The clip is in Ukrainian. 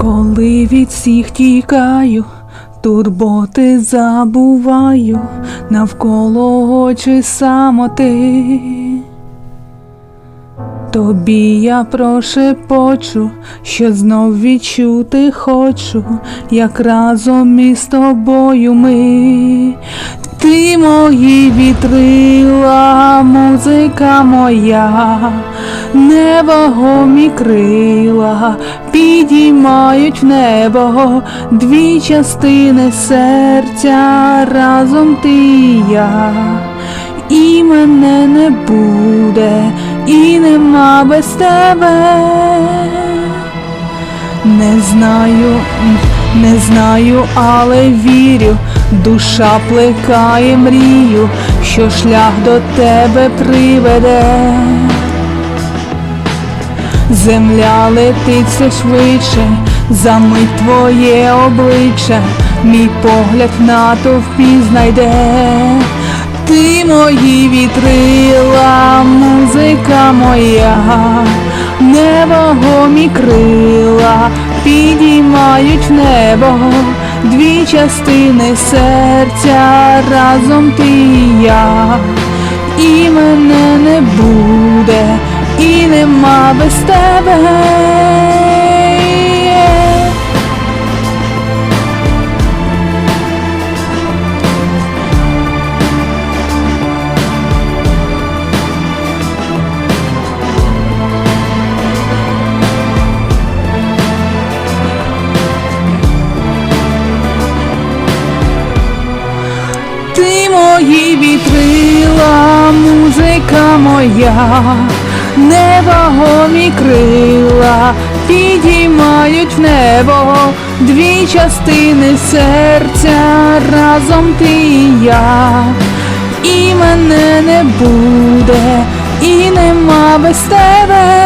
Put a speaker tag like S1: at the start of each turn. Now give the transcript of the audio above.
S1: Коли від всіх тікаю, турботи забуваю, навколо очі самоти. Тобі я прошепочу, що знов відчути хочу, як разом із тобою ми. Ти мої вітрила, музика моя, невагомі крила підіймають в небо дві частини серця, разом ти і я, і мене не буде, і нема без тебе. Не знаю, не знаю, але вірю, душа плекає мрію, що шлях до тебе приведе. Земля летить все швидше, за мить твоє обличчя, мій погляд натовпі знайде. Ти мої вітрила, музика моя, невагомі крила підіймають в небо дві частини серця, разом ти і я, і мене не буде, і нема без тебе. Моя, невагомі крила підіймають в небо дві частини серця, разом ти і я, і мене не буде, і нема без тебе.